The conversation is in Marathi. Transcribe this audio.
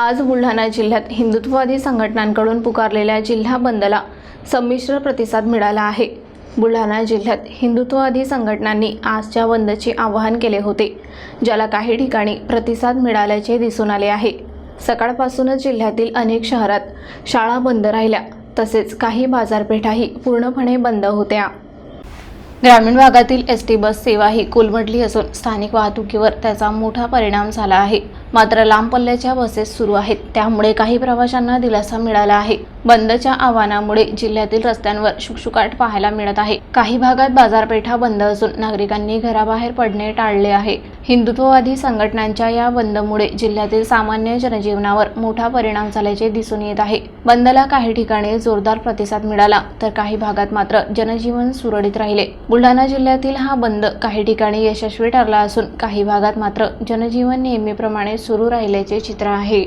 आज बुलढाणा जिल्ह्यात हिंदुत्ववादी संघटनांकडून पुकारलेल्या जिल्हा बंदला संमिश्र प्रतिसाद मिळाला आहे. बुलढाणा जिल्ह्यात हिंदुत्ववादी संघटनांनी आजच्या बंदचे आवाहन केले होते ज्याला काही ठिकाणी प्रतिसाद मिळाल्याचे दिसून आले आहे. सकाळपासूनच जिल्ह्यातील अनेक शहरात शाळा बंद राहिल्या तसेच काही बाजारपेठाही पूर्णपणे बंद होत्या. ग्रामीण भागातील एस टी बस सेवा ही कोलमडली असून स्थानिक वाहतुकीवर त्याचा मोठा परिणाम झाला आहे. मात्र लांब पल्ल्याच्या बसेस सुरू आहेत. त्यामुळे काही प्रवाशांना दिलासा मिळाला आहे. बंदच्या आव्हानामुळे जिल्ह्यातील रस्त्यांवर शुकशुकाट पाहायला मिळत आहे. काही भागात बाजारपेठा बंद असून नागरिकांनी घराबाहेर पडणे टाळले आहे. हिंदुत्ववादी संघटनांच्या या बंदमुळे जिल्ह्यातील सामान्य जनजीवनावर मोठा परिणाम झाल्याचे दिसून येत आहे. बंदला काही ठिकाणी जोरदार प्रतिसाद मिळाला तर काही भागात मात्र जनजीवन सुरळीत राहिले. बुलढाणा जिल्ह्यातील हा बंद काही ठिकाणी यशस्वी ठरला असून काही भागात मात्र जनजीवन नेहमीप्रमाणे सुरू राहिल्याचे चित्र आहे.